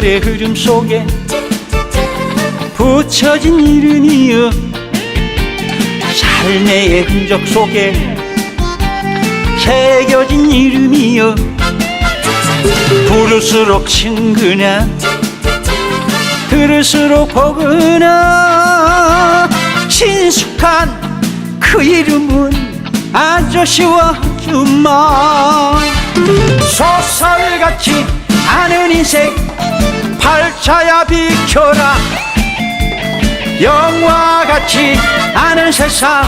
세월의 흐름 속에 붙여진 이름이여. 삶의 흔적 속에 새겨진 이름이여. 부를수록 친근한 들을수록 포근한 친숙한 그 이름은 아저씨와 아줌마 소설같이 아는 인생 팔자야 비켜라. 영화 같이 아는 세상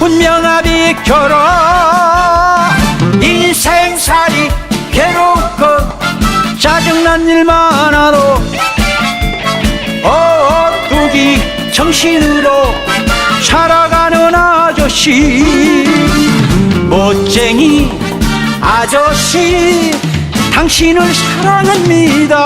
운명아 비켜라. 인생살이 괴롭고 짜증난 일 많아도 어뚜기 정신으로 살아가는 아저씨 멋쟁이 아저씨 당신을 사랑합니다.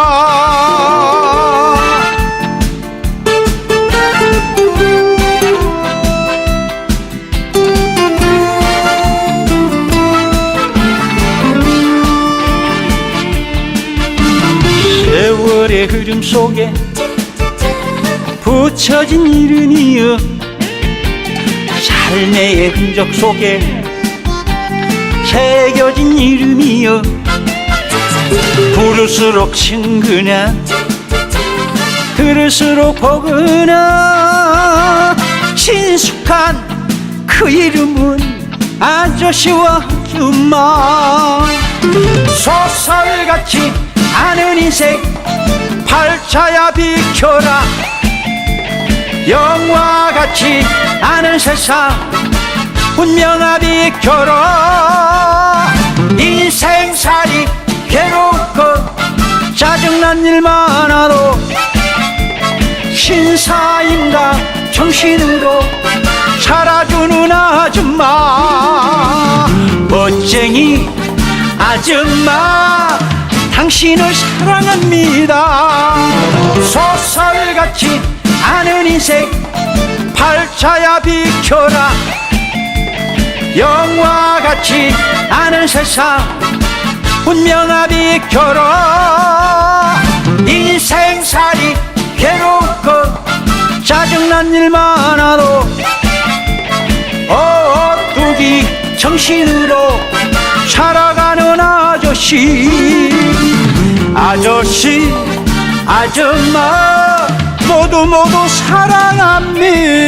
세월의 흐름 속에 붙여진 이름이여 삶의 흔적 속에 새겨진 이름이여 부를수록 친근한 들을수록 포근한 친숙한 그 이름은 아저씨와 아줌마 소설같이 아는 인생 팔자야 비켜라. 영화같이 아는 세상 운명아 비켜라 짜증난 일 많아도 신사임당 정신으로 살아주는 아줌마. 멋쟁이 아줌마 당신을 사랑합니다. 소설같이 아는 인생 팔자야 비켜라. 영화같이 아는 세상 운명아 비켜라 인생살이 괴롭고 짜증난 일 많아도 어뚜기 정신으로 살아가는 아저씨. 아저씨 아줌마 모두 모두 사랑합니다